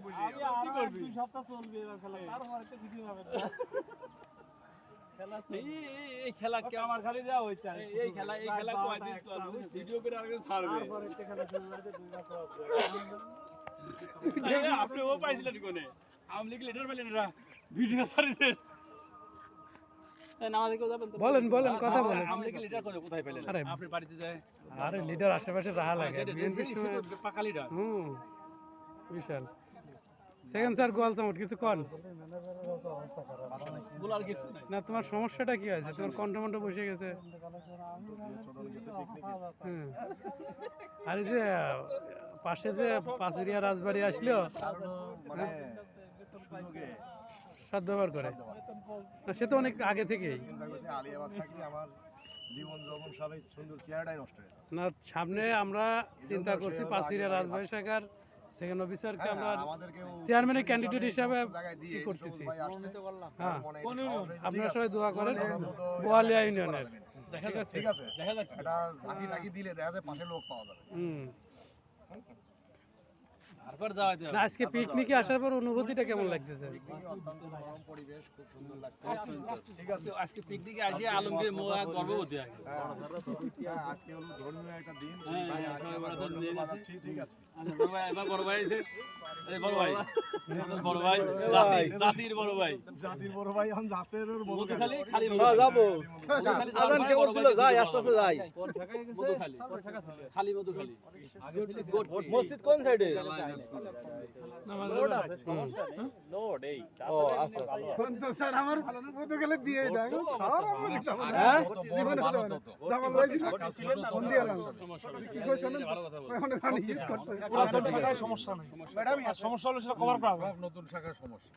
বসে। আরও এক দুই সপ্তাহ চলবে এবার খেলা। তারপরে তো ভিডিও হবে না। এই এই- এই খেলা কে আমার খালি দেওয়া হয়েছে এই- এই খেলা এই খেলা কয়দিন চলবে? ভিডিও করে আগে ছাড়বে। তারপরে একটা cross হয়ে এই, আপনি ও পাইছিলেন কোনে? এরা। ভিডিও ছাড়িছে। বলেন বলেন কথা বলেন। লিডার করে কোথায় পেলেন বাড়িতে যায়। আরে লিডার আশেপাশে রাহা লাগে। পাকা লিডার হুম বিশাল। সেকেন্ড স্যার, গোয়াল চামট কিছু কন না, তোমার সমস্যাটা কি আছে তোমার কণ্ঠমণ্ঠ বসে গেছে। হুম। আর যে, পাশে যে পাচুরিয়া রাজবাড়ি সুযোগে সদ ব্যবহার করে না, সে তো অনেক আগে থেকেই হয়ে না, সামনে আমরা চিন্তা করছি পাচুরিয়া রাজবাড়ি শাখার সেকেন্ড অফিসারকে আমরা হ্যাঁ, চেয়ারম্যানের ক্যান্ডিডেট হিসাবে কি করতেছি? ভাই আসছে, হ্যাঁ। আপনারা সবাই দোয়া করেন। আমরা বোয়ালিয়া ইউনিয়নের দেখা যাচ্ছে। ঠিক আছে। দেখা যাক এটা ঝাঁকি টাকি দিলে দেখা যায় পাশে লোক পাওয়া যাবে। হুম। না আজকে পিকনিকে আসার পর অনুভূতিটা কেমন লাগতেছে? পিকনিকে অত্যন্ত মনোরম পরিবেশ খুব সুন্দর লাগছে ঠিক আছে। আজকে পিকনিকে আসি আলমগীর মোয়া গর্ভবতী আগে আজকে হলো ধর্মীয় একটা দিন হ্যাঁ, ঠিক আছে। আচ্ছা, এবার বড় ভাই এসে এই বড় ভাই। বড় ভাই? জাতির জাতির বড় ভাই। জাতির বড় ভাই এখন যাচ্ছের বড় খালি খালি যাব। আজান কে বলছিল যাই আস্তে আস্তে যাই। খালি খালি মধু খালি মসজিদ কোন সাইডে? ও আচ্ছা স্যার আমার মতো গেলে দিয়ে। দেয় খাওয়ার আমরা দিতাম হ্যাঁ? জীবনে হতো না। যাবার বয়সী ফোন দিয়ে এলাম। সমস্যা নেই কি। সমস্যা ম্যাডাম সমস্যা হলে সেটা কভার করা হবে। নতুন শাখার সমস্যা।